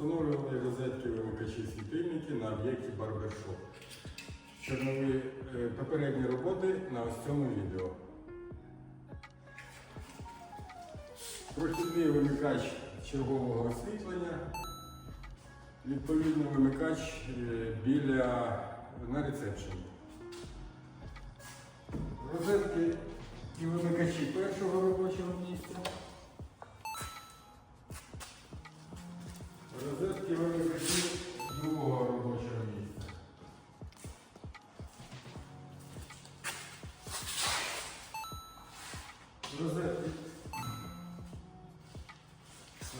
Встановлювали розетки вимикачі світильники на об'єкті Барбершоп. Чорнові е, попередні роботи на ось цьому відео. Прохідний вимикач чергового освітлення. Відповідно вимикач е, біля на рецепшені. Розетки і вимикачі першого Розетки.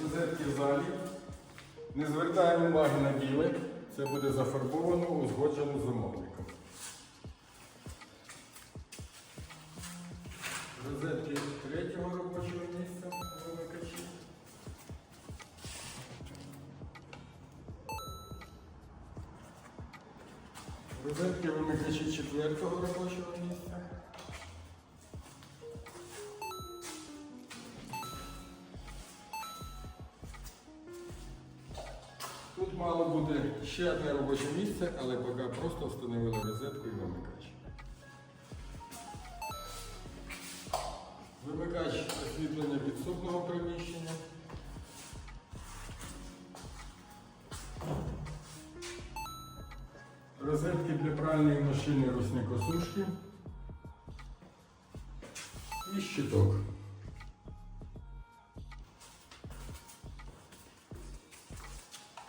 Розетки в залі. Не звертаємо уваги на біле. Це буде зафарбовано, узгоджено замовником. Розетки третього робочого місця вимикачі. Розетки вимикачі четвертого робочого місця. Мало бути ще одне робоче місце, але поки просто встановили розетку і вимикач. Вимикач освітлення підсобного приміщення. Розетки для пральної машини рушникосушки. І щиток.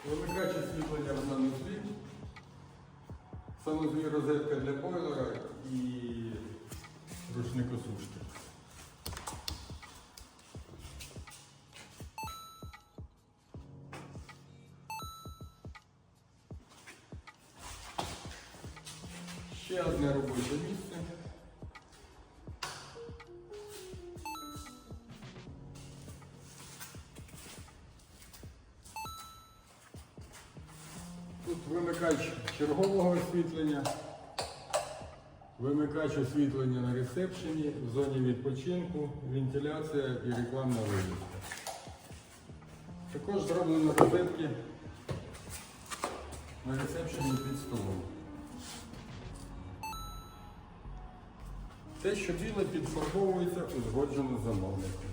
Вимикач освітлення в санузлі. Санузлі розетка для бойлера і рушникосушки. Ще одне робоче місце. Вимикач чергового освітлення, вимикач освітлення на ресепшені, в зоні відпочинку, вентиляція і рекламна вивіска. Також зроблено розетки на ресепшені під столом. Те, що біле підфарбовується, узгоджено замовником.